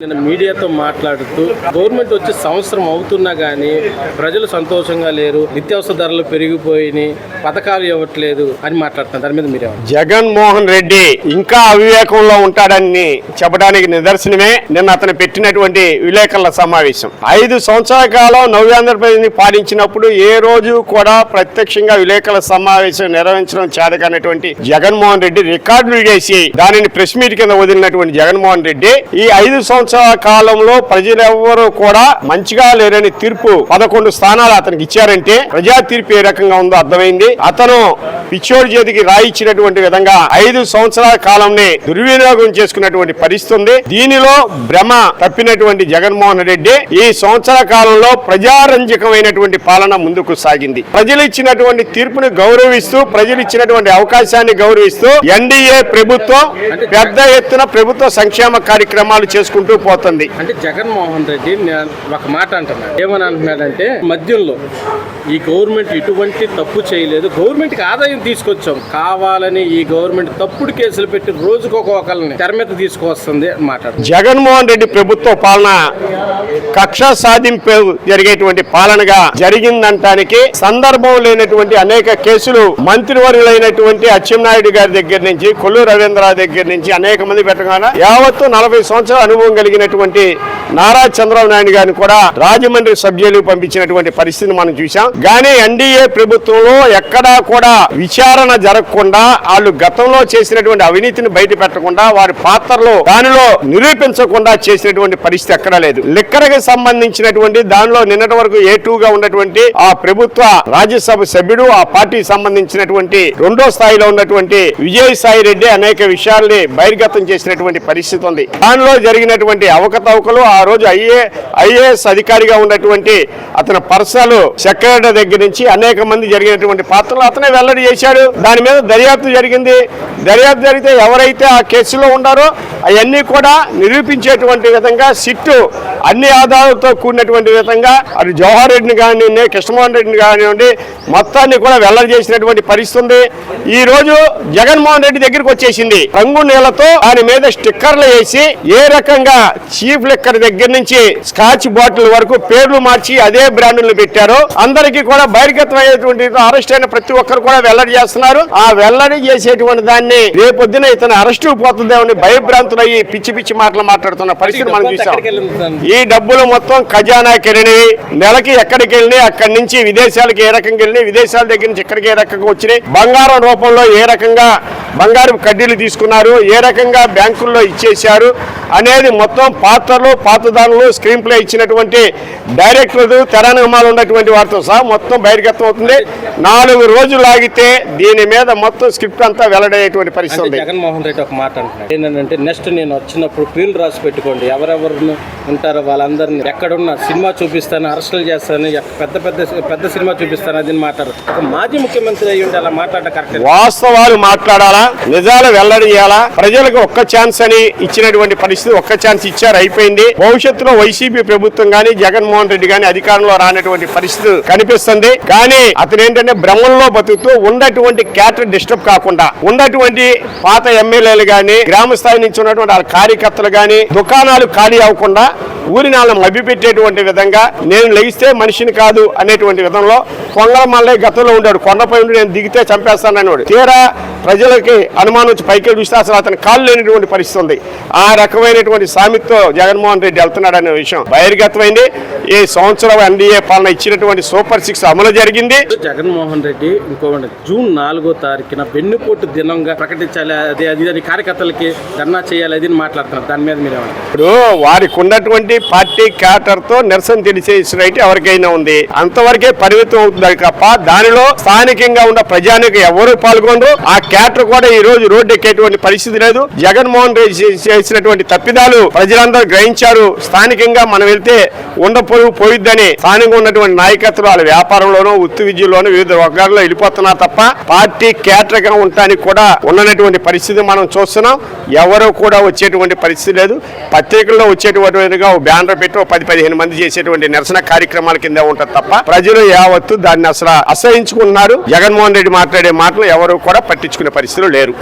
నేను మీడియాతో మాట్లాడుతూ గవర్నమెంట్ వచ్చి సంవత్సరం అవుతున్నా కానీ ప్రజలు సంతోషంగా లేరు నిత్యావసర ధరలు పెరిగిపోయినాయి పథకాలు ఇవ్వట్లేదు అని మాట్లాడుతున్నారు. దాని మీద మీరే జగన్మోహన్ రెడ్డి ఇంకా అవివేకంలో ఉంటాడని చెప్పడానికి నిదర్శనమే నిన్న అతను పెట్టినటువంటి విలేకరుల సమావేశం. ఐదు సంవత్సరాల కాలం నవ్యాంధ్రప్రదేశ్ని పాలించినప్పుడు ఏ రోజు కూడా ప్రత్యక్షంగా విలేకరుల సమావేశం నిర్వహించడం చేతకన్నటువంటి జగన్మోహన్ రెడ్డి రికార్డులు చేసి దానిని ప్రెస్ మీట్ కింద వదిలినటువంటి జగన్మోహన్ రెడ్డి ఈ ఐదు సంవత్సరాలు కాలంలో ప్రజలెవ్వరూ కూడా మంచిగా లేరని తీర్పు పదకొండు స్థానాలు అతనికి ఇచ్చారంటే ప్రజా తీర్పు ఏ రకంగా ఉందో అర్థమైంది. అతను పిచ్చోడి చేతికి రాయిచ్చినటువంటి విధంగా ఐదు సంవత్సరాల కాలంని దుర్వినియోగం చేసుకున్నటువంటి పరిస్థితి ఉంది. దీనిలో భ్రమ తప్పినటువంటి జగన్మోహన్ రెడ్డి ఈ సంవత్సర కాలంలో ప్రజారంజకమైనటువంటి పాలన ముందుకు సాగింది. ప్రజలు ఇచ్చినటువంటి తీర్పుని గౌరవిస్తూ ప్రజలు ఇచ్చినటువంటి అవకాశాన్ని గౌరవిస్తూ ఎన్డీఏ ప్రభుత్వం పెద్ద ఎత్తున ప్రభుత్వ సంక్షేమ కార్యక్రమాలు చేసుకుంటూ పోతుంది. అంటే జగన్మోహన్ రెడ్డి ఒక మాట అంటున్నాడు. ఏమని అంటున్నాడంటే మద్యంలో ఈ గవర్నమెంట్ ఎటువంటి తప్పు చేయలేదు. గవర్నమెంట్కి ఆదాయం తీసుకొచ్చాం. కావాలని ఈ గవర్నమెంట్ తప్పుడు కేసులు పెట్టి రోజుకు ఒకరిని తెర మీద తీసుకొస్తుంది జగన్మోహన్ రెడ్డి ప్రభుత్వ పాలన కక్ష సాధింపు జరిగేటువంటి పాలనగా జరిగిందంటానికి సందర్భం లేనటువంటి అనేక కేసులు మంత్రివర్యులైనటువంటి అచ్చెన్నాయుడు గారి దగ్గర నుంచి కొల్లు రవీంద్ర దగ్గర నుంచి అనేక మంది పెట్టగానే యావత్తు నలభై సంవత్సరాల అనుభవం కలిగినటువంటి నారా చంద్రబాబు నాయుడు గారిని కూడా రాజమండ్రి సభ్యులు పంపించినటువంటి పరిస్థితిని మనం చూసాం కానీ ఎన్డీఏ ప్రభుత్వంలో ఎక్కడా కూడా విచారణ జరగకుండా వాళ్ళు గతంలో చేసినటువంటి అవినీతిని బయట పెట్టకుండా వారి పాత్రలో దానిలో నిరూపించకుండా చేసినటువంటి పరిస్థితి ఎక్కడా లేదు. లిక్కర్కి సంబంధించినటువంటి దానిలో నిన్నటి వరకు ఏ గా ఉన్నటువంటి ఆ ప్రభుత్వ రాజ్యసభ సభ్యుడు ఆ పార్టీకి సంబంధించినటువంటి రెండో స్థాయిలో ఉన్నటువంటి విజయసాయి రెడ్డి అనేక విషయాల్ని బహిర్గతం చేసినటువంటి పరిస్థితి ఉంది. దానిలో జరిగినటువంటి అవకతవకలు ఆ రోజు ఐఏ ఐఏఎస్ అధికారిగా ఉన్నటువంటి అతని పర్సనల్ సెక్రటరీ దగ్గర నుంచి అనేక మంది జరిగినటువంటి పాత్రలు అతనే వెల్లడి చేశాడు. దాని మీద దర్యాప్తు జరిగింది. దర్యాప్తు జరిగితే ఎవరైతే ఆ కేసులో ఉన్నారో అవన్నీ కూడా నిరూపించేటువంటి విధంగా సిట్టు అన్ని ఆధారాలతో కూడినటువంటి విధంగా అది జవహర్ రెడ్డిని కానివ్వండి కృష్ణమోహన్ రెడ్డిని కానివ్వండి మొత్తాన్ని కూడా వెల్లడి చేసినటువంటి పరిస్థితి ఉంది. ఈ రోజు జగన్మోహన్ రెడ్డి దగ్గరికి వచ్చేసింది. రంగు నీళ్ళతో దాని మీద స్టిక్కర్లు వేసి ఏ రకంగా చీఫ్ లిక్కర్ దగ్గర నుంచి స్కాచ్ బాటిల్ వరకు పేర్లు మార్చి అదే బ్రాండ్లు పెట్టారు అందరికీ కూడా బహిర్గతం అయ్యేటువంటి అరెస్ట్ అయిన ప్రతి ఒక్కరు కూడా వెల్లడి చేస్తున్నారు. ఆ వెల్లడి చేసేటువంటి దాన్ని రేపొద్దున ఇతను అరెస్ట్ పోతుందేమని భయభ్రాంతులు అయ్యి పిచ్చి పిచ్చి మాటలు మాట్లాడుతున్న పరిస్థితి మనం చూసాం. ఈ డబ్బులు మొత్తం ఖజానాకి వెళ్ళినాయి నెలకి ఎక్కడికి వెళ్ళినాయి అక్కడి నుంచి విదేశాలకు ఏ రకంగా వెళ్ళినాయి విదేశాల దగ్గర నుంచి ఎక్కడికి ఏ రకంగా వచ్చినాయి బంగారం రూపంలో ఏ రకంగా బంగారు కడ్డీలు తీసుకున్నారు ఏ రకంగా బ్యాంకుల్లో ఇచ్చేశారు అనేది మొత్తం పాత్రలు పాతదారులు స్క్రీన్ ప్లే ఇచ్చినటువంటి డైరెక్టర్లు తెరానగమాలు ఉన్నటువంటి వారితో సహా మొత్తం బహిర్గతం అవుతుంది నాలుగు రోజులు ఆగితే దీని మీద మొత్తం స్క్రిప్ట్ అంతా వెల్లడయ్యేటువంటి పరిస్థితి జగన్మోహన్ రెడ్డి ఒక మాట అంటున్నాడు. ఏంటంటే నెక్స్ట్ నేను వచ్చినప్పుడు పేర్లు రాసి పెట్టుకోండి. ఎవరెవరు ఉంటారో వాళ్ళందరినీ ఎక్కడున్నా సినిమా చూపిస్తాను అరెస్టులు చేస్తాను పెద్ద పెద్ద పెద్ద సినిమా చూపిస్తాను అది మాట్లాడు మాజీ ముఖ్యమంత్రి అయ్యి ఉంటే అలా మాట్లాడ కరెక్ట్ వాస్తవాలు మాట్లాడాలా? నిజాలు వెల్లడి చేయాలా? ప్రజలకు ఒక్క ఛాన్స్ అని ఇచ్చినటువంటి పరిస్థితి ఒక్క ఛాన్స్ ఇచ్చారు అయిపోయింది. భవిష్యత్తులో వైసీపీ ప్రభుత్వం గాని జగన్మోహన్ రెడ్డి గాని అధికారంలో రానటువంటి పరిస్థితి కనిపిస్తుంది. కానీ అతను ఏంటంటే భ్రమంలో బతుకుతూ ఉన్నటువంటి క్యాటర్ డిస్టర్బ్ కాకుండా ఉన్నటువంటి పాత ఎమ్మెల్యేలు గాని గ్రామ స్థాయి నుంచి ఉన్నటువంటి కార్యకర్తలు గాని దుకాణాలు ఖాళీ అవ్వకుండా ఊరి నాళ్ళని మభ్యపెట్టేటువంటి విధంగా నేను లెగిస్తే మనిషిని కాదు అనేటువంటి విధంలో కొంగల మల్లయ్య గతంలో ఉన్నాడు కొండపై ఉండి నేను దిగితే చంపేస్తానన్నాడు తీరా ప్రజలకి అనుమానం వచ్చి పైకి చూస్తే అసలు అతని కాళ్ళు లేనటువంటి పరిస్థితి ఉంది. ఆ రకమైనటువంటి సామెతతో జగన్మోహన్ రెడ్డి వెళ్తున్నాడు అనే విషయం బహిర్గతమైంది. ఈ సంవత్సరం ఎన్డీఏ పాలన ఇచ్చినటువంటి సూపర్ సిక్స్ అమలు జరిగింది. జగన్మోహన్ రెడ్డి ఇంకోటి జూన్ నాలుగో తారీఖున వెన్నుపోటు దినంగా ప్రకటించాలి. అది అది కార్యకర్తలకి ధర్నా చేయాలి అది మాట్లాడుతున్నారు. దాని మీద మీరు ఇప్పుడు వారికి ఉన్నటువంటి పార్టీ క్యాటర్తో నిరసన తెలిసే రైట్ ఎవరికైనా ఉంది. అంతవరకే పరిమితం అవుతుంది తప్ప దానిలో స్థానికంగా ఉన్న ప్రజానికి ఎవరు పాల్గొనరు? ఆ క్యాటర్ కూడా ఈ రోజు రోడ్డు ఎక్కేటువంటి పరిస్థితి లేదు. జగన్మోహన్ రెడ్డి చేసినటువంటి తప్పిదాలు ప్రజలందరూ గ్రహించారు. స్థానికంగా మనం వెళ్తే ఉండ పొరుగు పోయిద్దని స్థానికంగా ఉన్నటువంటి నాయకత్వం వాళ్ళ వ్యాపారంలోనూ వృత్తి విద్యలోనూ వివిధ వర్గాల్లో వెళ్ళిపోతున్నారు తప్ప పార్టీ క్యాటర్గా ఉండటానికి కూడా ఉన్నటువంటి పరిస్థితి మనం చూస్తున్నాం. ఎవరు కూడా వచ్చేటువంటి పరిస్థితి లేదు. పత్రికల్లో వచ్చేటువంటిగా బ్యానర్ పెట్టి పది పదిహేను మంది చేసేటువంటి నిరసన కార్యక్రమాల కింద ఉంటుంది తప్ప ప్రజలు యావత్తు దాన్ని అసలు అసహించుకుంటున్నారు. జగన్మోహన్ రెడ్డి మాట్లాడే మాటలు ఎవరు కూడా పట్టించుకునే పరిస్థితులు లేరు.